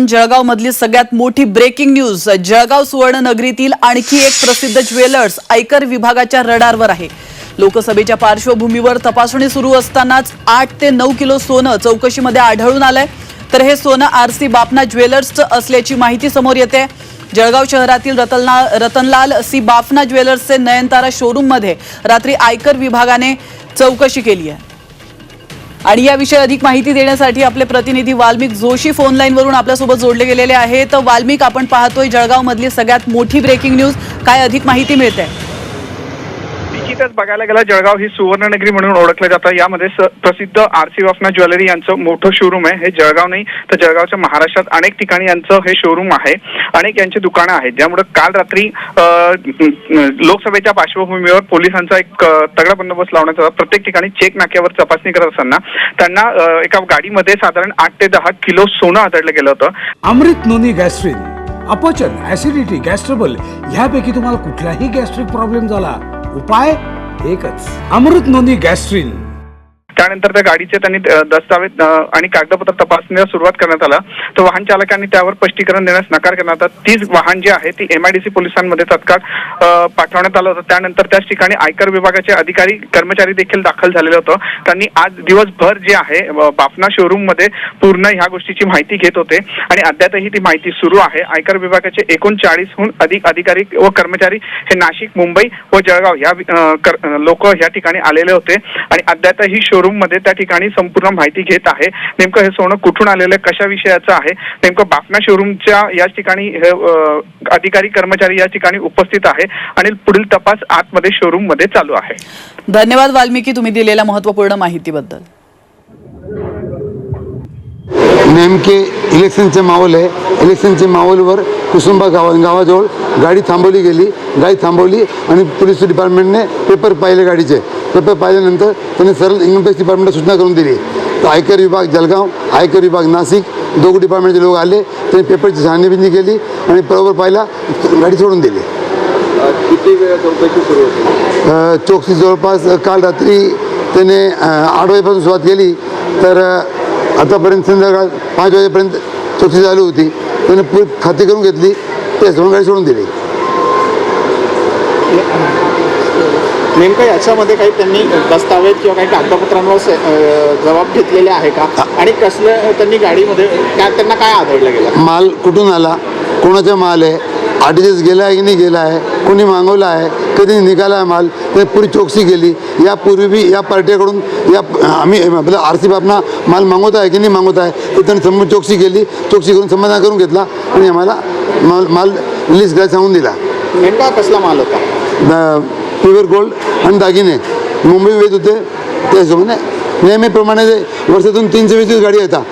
पासून जळगाव मधली सगळ्यात मोठी ब्रेकिंग न्यूज जळगाव सुवर्णनगरीतील आणखी एक प्रसिद्ध ज्वेलर्स आयकर विभागाच्या रडारवर आहे. लोकसभेच्या पार्श्वभूमीवर तपासणी सुरू असतानाच आठ ते नऊ किलो सोनं चौकशीमध्ये आढळून आलंय. तर हे सोनं आर सी बापना ज्वेलर्सचं असल्याची माहिती समोर येते. जळगाव शहरातील रतनला रतनलाल सी बापना ज्वेलर्सचे नयनतारा शोरूममध्ये रात्री आयकर विभागाने चौकशी केली आहे. आणि याविषयी अधिक माहिती देण्यासाठी आपले प्रतिनिधी वाल्मिक जोशी फोन लाईनवरून आपल्यासोबत जोडले गेलेले आहेत. तर वाल्मिक आपण पाहतोय जळगावमधली सगळ्यात मोठी ब्रेकिंग न्यूज काय अधिक माहिती मिळते? निश्चितच बघायला गेला जळगाव ही सुवर्णनगरी म्हणून ओळखलं जातं. यामध्ये प्रसिद्ध आरसी वाफना ज्वेलरी यांचं मोठं शोरूम आहे. हे जळगाव नाही तर जळगावच्या महाराष्ट्रात अनेक ठिकाणी यांचं हे शोरूम आहे. अनेक यांची दुकानं आहेत. ज्यामुळे काल रात्री लोकसभेच्या पार्श्वभूमीवर पोलिसांचा एक तगडा बंदोबस्त लावण्यात आला. प्रत्येक ठिकाणी चेक नाक्यावर तपासणी करत असताना त्यांना एका गाडीमध्ये साधारण आठ ते दहा किलो सोनं आढळलं गेलं होतं. अमृत नोनी गॅस्ट्रिन अपचन ऍसिडिटी गॅस्ट्रबल ह्यापैकी तुम्हाला कुठलाही गॅस्ट्रिक प्रॉब्लेम झाला. उपाय एकच. अमृत नोंदी गॅस्ट्रिन. त्यानंतर त्या गाडीचे त्यांनी दस्तावेज आणि कागदपत्र तपासण्यास सुरुवात करण्यात आला. तर वाहन चालकांनी त्यावर स्पष्टीकरण देण्यास नकार करण्यात आला. तीच वाहन जे आहे ती एमआयडीसी पोलिसांमध्ये तत्काळ पाठवण्यात आलं होतं. त्यानंतर त्याच ठिकाणी आयकर विभागाचे अधिकारी कर्मचारी देखील दाखल झालेले होतं. त्यांनी आज दिवसभर जे आहे बाफना शोरूममध्ये पूर्ण ह्या गोष्टीची माहिती घेत होते. आणि अद्यापही ती माहिती सुरू आहे. आयकर विभागाचे एकोणचाळीसहून अधिक अधिकारी व कर्मचारी हे नाशिक मुंबई व जळगाव या लोक या ठिकाणी आलेले होते. आणि अद्यापही शोरूम मध्ये त्या ठिकाणी संपूर्ण माहिती घेत आहे. नेमकं हे सोनं कुठून आलेलं आहे? कशा विषयाचं आहे? नेमकं बाफना शोरूमच्या याच ठिकाणी हे, अधिकारी कर्मचारी या ठिकाणी उपस्थित आहे आणि पुढील तपास आतमध्ये शोरूममध्ये चालू आहे. धन्यवाद वाल्मिकी तुम्ही दिलेल्या महत्त्वपूर्ण माहितीबद्दल. नेमके इलेक्शनचे माहोल आहे. इलेक्शनच्या माहोलवर कुसुंबा गावा गावाजवळ गाडी थांबवली गेली. गाडी थांबवली आणि पोलीस डिपार्टमेंटने पेपर पाहिले गाडीचे. पेपर पाहिल्यानंतर त्यांनी सरळ इन्कम टॅक्स डिपार्टमेंटला सूचना करून दिली. तर आयकर विभाग जळगाव आयकर विभाग नाशिक दोघं डिपार्टमेंटचे लोक आले. त्यांनी पेपरची छाननी केली आणि बरोबर पाहिला गाडी सोडून दिली. किती वेळ चौकशी सुरू होती? अ, चौकशी जवळपास काल रात्री त्याने आठ वाजेपासून सुरुवात केली. तर आतापर्यंत संध्याकाळ पाच वाजेपर्यंत चौकशी चालू होती. त्याने पूर्ण खात्री करून घेतली. ते सोडून गाडी सोडून दिली. नेमकं याच्यामध्ये काही त्यांनी दस्तावेज किंवा काही कागदपत्रांवर जबाब घेतलेले आहे का? आणि कसलं त्यांनी गाडीमध्ये त्या त्यांना काय आढळलं गेलं? माल कुठून आला? कोणाचा माल आहे? आरटीजीएस गेला आहे की नाही गेला आहे? कोणी मागवला आहे? कधी निघाला आहे माल? त्याने पुरी चौकशी केली. यापूर्वी बी या पार्टीकडून या आम्ही आपलं आर सी बापना माल मागवत आहे की नाही मागवत आहे? तर त्यांनी समोर चौकशी केली. चौकशी करून समाधान करून घेतला. आणि आम्हाला माल माल रिलीज करायला सांगून दिला. नेमका कसला माल होता? प्युअर गोल्ड आणि दागिने मुंबई वेध होते त्या हिशोबाने नेहमीप्रमाणे वर्षातून तीनशे वीस गाडी येतात.